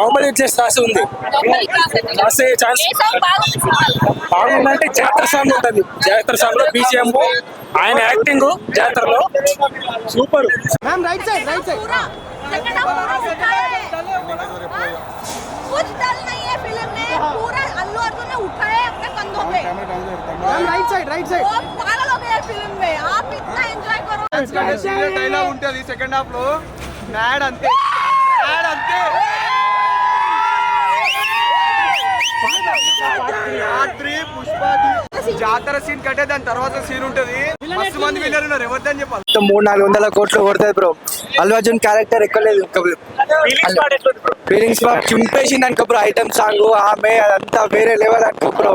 బాహుబలి వచ్చేసి రాసి ఉంది రాసే ఛాన్స్ ఏ సాంగ్ బాగుంది సినిమాలో? బాగుందంటే జాతర సాంగ్ ఉంటుంది జాతర సాంగ్ లో బీజిఎం ఆయన యాక్టింగ్ జాతరలో సూపర్ पूरा सेकंड हाफ पूरा उठाया है हाँ? कुछ डल नहीं है फिल्म में पूरा अल्लू अर्जुन ने उठाया है अपने कंधों पे రైట్ సైడ్ రైట్ సైడ్ वो पागल हो गए फिल्म में आप इतना एंजॉय करो డైలాగ్ ఉంటుంది సెకండ్ హాఫ్ లో మ్యాడ్ అంతే మ్యాడ్ అంతే రాత్రి పుష్పాది జాతర సీన్ కంటే దాని తర్వాత సీన్ ఉంటది. మస్తు మంది విన్నర్ ఉన్నారు ఎవరిదని చెప్పాలి? మొత్తం మూడు నాలుగు వందల కోట్లు కొడుతుంది బ్రో. అల్లు అర్జున్ క్యారెక్టర్ ఎక్కలేదు ఫీలింగ్స్ బాగా చింపేసింది అనుకో బ్రో ఐటమ్ సాంగ్ ఆమె అదంతా వేరే లెవెల్ అనుకో బ్రో.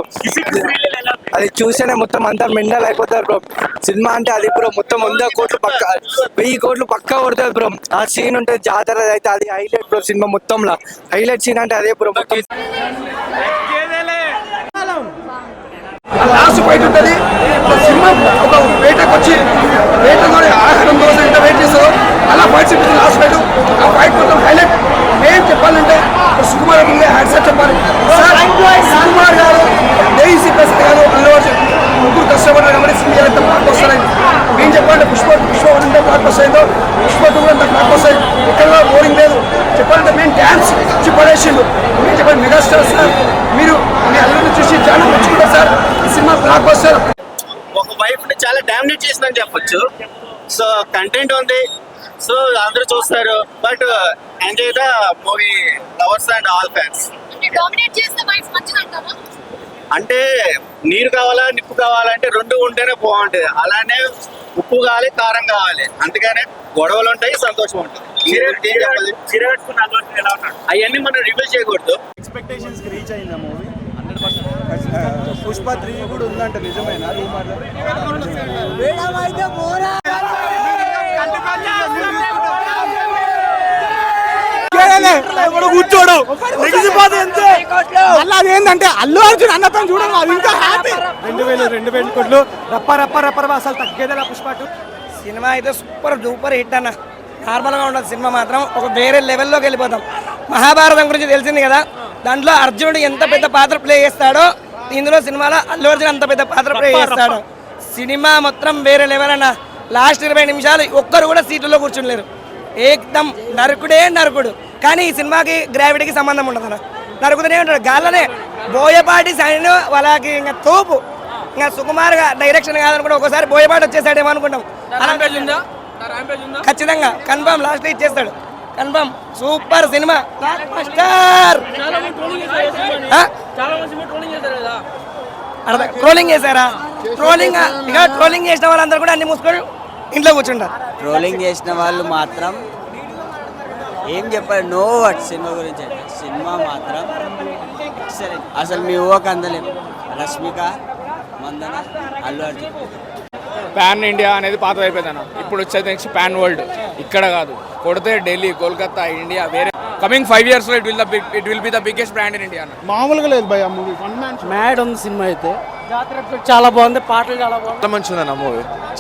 అది చూస్తేనే మొత్తం అంతా మెండల్ అయిపోతారు బ్రో. సినిమా అంటే అది బ్రో మొత్తం వంద కోట్లు పక్క వెయ్యి కోట్లు పక్కా కొడుతుంది బ్రో. ఆ సీన్ ఉంటుంది జాతర అయితే అది హైలైట్ బ్రో సినిమా మొత్తంలో. హైలైట్ సీన్ అంటే అదే బ్రో మొత్తం. లాస్ట్ ఫైట్ ఉంటుంది. సినిమా ఒక వేటకు వచ్చి వేటతో ఆహారం కోసం ఎంత వెయిట్ చేస్తుందో అలా ఫైట్ చూపించింది లాస్ట్ ఫైట్ ఆ ఫైట్ మొత్తం హైలైట్ ఏం చెప్పాలంటే సుకుమార్ ముందే హ్యాట్సెట్ చెప్పాలి. సార్ సుకుమార్ గారు దేశీ ప్రసాద్ గారు అల్లు అర్జున్ ముగ్గురు కష్టపడ్డారు కాబట్టి సినిమా ఎంత బ్లాక్ వస్తారని మేము చెప్పాలంటే పుష్ప పుష్ప ఎంత బ్లాక్ వస్తాయిందో పుష్ప టూ అంత బ్లాక్ వస్తాయి ఎక్కడ బోరింగ్ లేదు. చెప్పాలంటే మేము డ్యాన్స్ ఇచ్చి పడేసిండు. మేము చెప్పండి మెగాస్టార్ సార్ మీరు మీ అల్లుని చూసి చాలా మెచ్చుకుంటారు సార్ ఈ సినిమా బ్లాక్ వస్తారు ఒక వైఫ్ని చాలా డామినేట్ చేసిందని చెప్పొచ్చు. సో కంటెంట్ ఉంది. సో అందరూ చూస్తారు. But enjoy the movie lovers and all fans అంటే నీరు కావాలా నిప్పు కావాలంటే రెండు ఉంటేనే బాగుంటుంది. అలానే ఉప్పు కావాలి కారం కావాలి. అందుకనే గొడవలు ఉంటాయి సంతోషం ఉంటుంది. అవన్నీ మనం రివీల్ చేయకూడదు. ఎక్స్పెక్టేషన్స్ రీచ్ అయింది మూవీ పుష్ప త్రీ కూడా ఉందంట నిజమేనా? కూర్చోడు. నెగిసిపోతే అంతే మళ్ళీ అదేంటంటే అల్లు అర్జున్ అన్నతో చూడండి అది ఇంకా హ్యాపీ రెండు వేలు రెండు వేలు కోట్లు. రప్ప రప్ప రప్ప రప్ప అసలు తగ్గేదేలా పుష్ప టూ సినిమా అయితే సూపర్ డూపర్ హిట్ అన్న. నార్మల్గా ఉండదు సినిమా మాత్రం. ఒక వేరే లెవెల్లోకి వెళ్ళిపోతాం. మహాభారతం గురించి తెలిసింది కదా? దాంట్లో అర్జునుడు ఎంత పెద్ద పాత్ర ప్లే చేస్తాడో ఇందులో సినిమాలో అల్లు అర్జున్ అంత పెద్ద పాత్ర ప్లే చేస్తాడు. సినిమా మొత్తం వేరే లెవెల్ అన్న. లాస్ట్ ఇరవై నిమిషాలు ఒక్కరు కూడా సీట్లలో కూర్చుండలేరు ఏకదం నరకుడే నరకుడు. కానీ ఈ సినిమాకి గ్రావిటీకి సంబంధం ఉండదు అన్న. నరుకుతూనే ఉంటాడు. గాల్లనే బోయపాటి సైన్ వాళ్ళకి ఇంకా తోపు. ఇంకా సుకుమార్గా డైరెక్షన్ కాదనుకుంటే ఒకసారి బోయపాటి వచ్చేసాడేమో అనుకుంటాం. ఖచ్చితంగా. కన్ఫర్మ్ లాస్ట్ ఇచ్చేస్తాడు. Confirm super cinema master trolling చేశారా? ట్రోలింగ్ ఇక ట్రోలింగ్ చేసిన వాళ్ళందరూ కూడా అన్ని మూసుకొని ఇంట్లో కూర్చుంటారు. ట్రోలింగ్ చేసిన వాళ్ళు మాత్రం ఏం చెప్పారు? నో వర్డ్ సినిమా గురించి సినిమా మాత్రం అసలు మీ ఊహకు అందలేము రష్మిక మందన అల్లు అర్జున్. పాన్ ఇండియా అనేది పాత అయిపోయిందన్న ఇప్పుడు వచ్చేది నెక్స్ట్ పాన్ వరల్డ్ ఇక్కడ కాదు. కొడితే ఢిల్లీ కోల్కతా ఇండియా వేరే కమింగ్ ఫైవ్ ఇయర్స్లో it will it will be the biggest brand in India అన్న. మామూలుగా లేదు భయ మూవీ మ్యాడ్ ఉంది సినిమా అయితే. చాలా బాగుంది పాటలు చాలా బాగుంది. చాలా మంచిది అన్న మూవీ